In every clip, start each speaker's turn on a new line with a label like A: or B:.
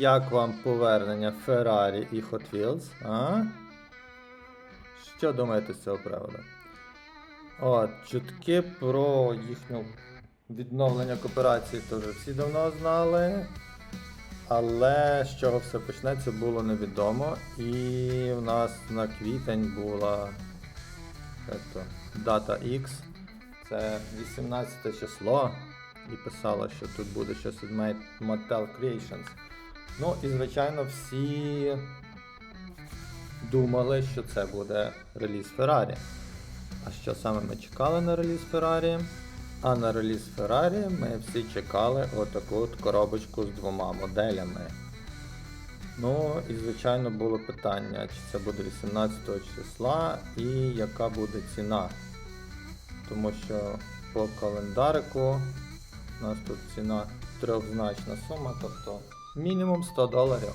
A: Як вам повернення Ferrari і Hot Wheels? А? Що думаєте з цього приводу? От, чутки про їхню відновлення кооперації то вже всі давно знали. Але з чого все почнеться, було невідомо. І в нас на квітень була ето, дата X. Це 18 число. І писало, що тут буде щось від Mat- Mattel Creations. Ну і звичайно всі думали, що це буде реліз Ferrari. А що саме ми чекали на реліз Ferrari? А на реліз Ferrari ми всі чекали отаку от коробочку з двома моделями. Ну і звичайно було питання, чи це буде 18 числа і яка буде ціна. Тому що по календарику у нас тут ціна трьохзначна сума, тобто мінімум 100 доларів.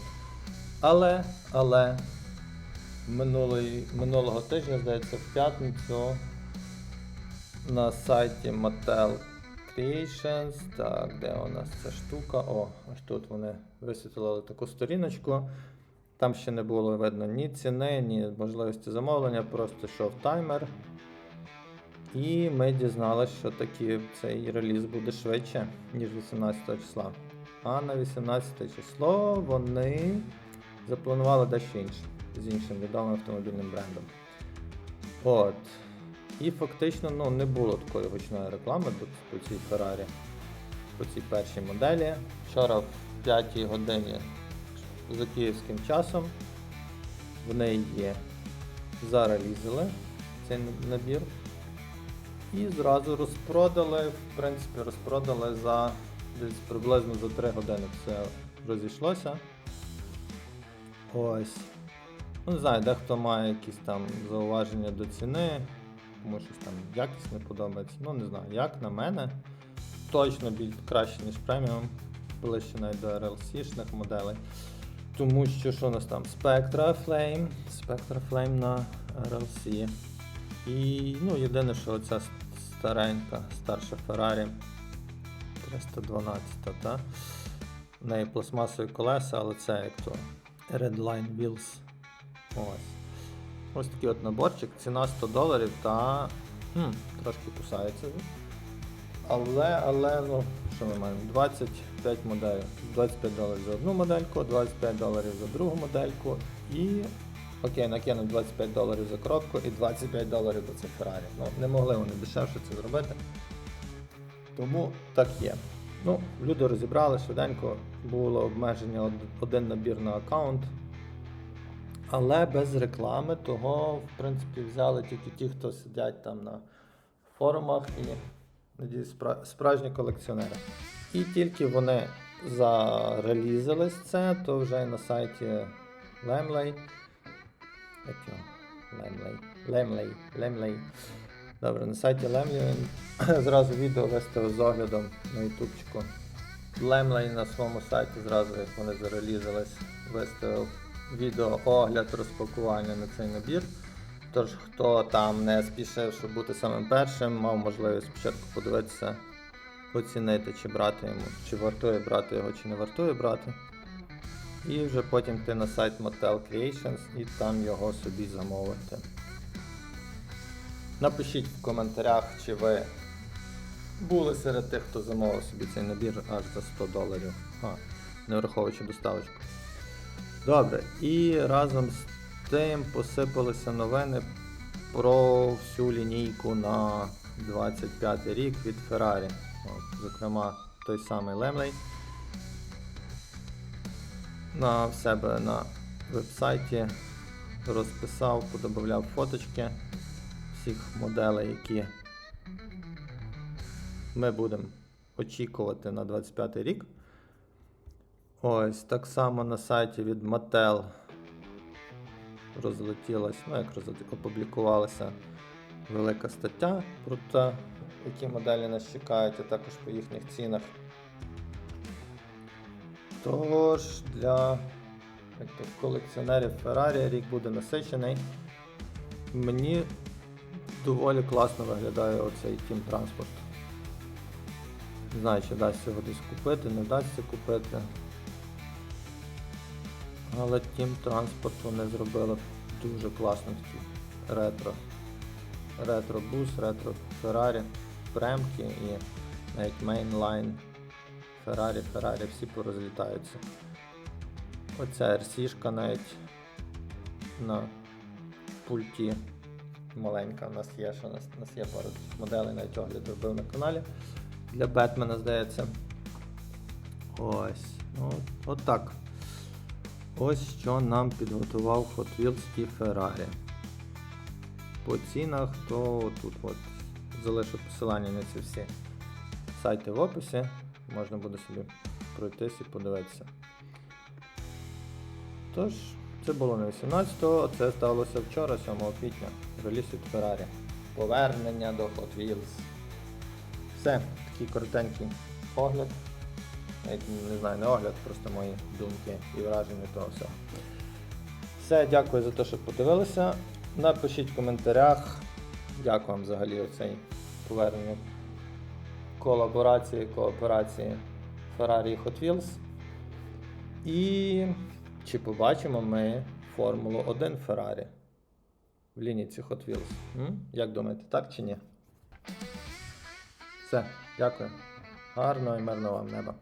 A: Але, але минулої, минулого тижня, здається, в п'ятницю на сайті Mattel Creations. Так, де у нас ця штука? О, ось тут вони висвітлили таку сторіночку. Там ще не було видно ні ціни, ні можливості замовлення, просто йшов таймер. І ми дізналися, що таки цей реліз буде швидше, ніж 18 числа. А на 18 число вони запланували дещо інше з іншим відомим автомобільним брендом. От. І фактично ну, не було такої гучної реклами по, цій Ferrari, по цій першій моделі. Вчора в 5 годині за київським часом в неї зарелізили цей набір. І зразу розпродали, в принципі, розпродали за десь приблизно за 3 години все розійшлося. Ось. Ну, не знаю, дехто має якісь там зауваження до ціни, тому щось там якість не подобається. Ну, не знаю, як на мене. Точно більш краще, ніж преміум, ближче навіть до RLC-шних моделей. Тому що що у нас там? Spectra Flame, Spectra Flame на RLC. І ну, єдине, що оця старенька, старша Ferrari 312, та? В неї пластмасові колеса, але це як то Redline Wheels. Ось. Ось такий от наборчик, ціна 100 доларів та хм, трошки кусається. Але, але, ну, що ми маємо? 25 моделей. 25 доларів за одну модельку, 25 доларів за другу модельку і. Окей, накинув 25 доларів за коробку і 25 доларів за це Ferrari. Ну, не могли вони дешевше це зробити. Тому так є. Ну, люди розібрали швиденько, було обмеження один набір на аккаунт. Але без реклами, того, в принципі, взяли тільки ті, хто сидять там на форумах і надіюсь, справжні колекціонери. І тільки вони зарелізились це, то вже на сайті Lemley. Його? Lemley. Lemley. Lemley. Добре, на сайті Lemley зразу відео виставив з оглядом на ютубчику. Lemley на своєму сайті зразу, як вони зарелізились, виставив відео огляд розпакування на цей набір. Тож, хто там не спішив, щоб бути самим першим, мав можливість спочатку подивитися, оцінити, чи брати йому, чи вартує брати його, чи не вартує брати. І вже потім йти на сайт Mattel Creations і там його собі замовити. Напишіть в коментарях, чи ви були серед тих, хто замовив собі цей набір аж за 100 доларів, а, не враховуючи доставочку. Добре, і разом з тим посипалися новини про всю лінійку на 25 рік від Ferrari. От, зокрема, той самий Lemley на себе на вебсайті розписав, подобавляв фоточки всіх моделей, які ми будемо очікувати на 25 рік. Ось так само на сайті від Mattel розлетілась, ну як розлетілась, опублікувалася велика стаття про те, які моделі нас чекають, а також по їхніх цінах. Тож для як колекціонерів Ferrari рік буде насичений. Мені доволі класно виглядає оцей Team Transport. Не знаю, чи вдасться його десь купити, не вдасться купити. Але тім транспорт вони зробили дуже класно такий ретро. Ретро-бус, ретро Феррарі, премки і навіть мейнлайн Феррарі, Феррарі всі порозлітаються. Оця RC-шка навіть на пульті маленька в нас є, що у нас, у нас є пару моделей, навіть огляд робив на каналі. Для Бетмена, здається. Ось. Ну, от так. Ось що нам підготував Hot Wheels і Ferrari. По цінах, то тут от залишу посилання на ці всі сайти в описі. Можна буде собі пройтись і подивитися. Тож, це було не 18-го, це сталося вчора, 7 квітня. Реліз від Ferrari. Повернення до Hot Wheels. Все, такий коротенький огляд. Навіть не знаю, не огляд, просто мої думки і враження того всього. Все, дякую за те, що подивилися. Напишіть в коментарях. Дякую вам взагалі оцей повернення колаборації, кооперації Ferrari і Hot Wheels. І чи побачимо ми Формулу 1 Феррарі в лінійці Hot Wheels? М? Як думаєте, так чи ні? Все, дякую. Гарного і мирного вам неба.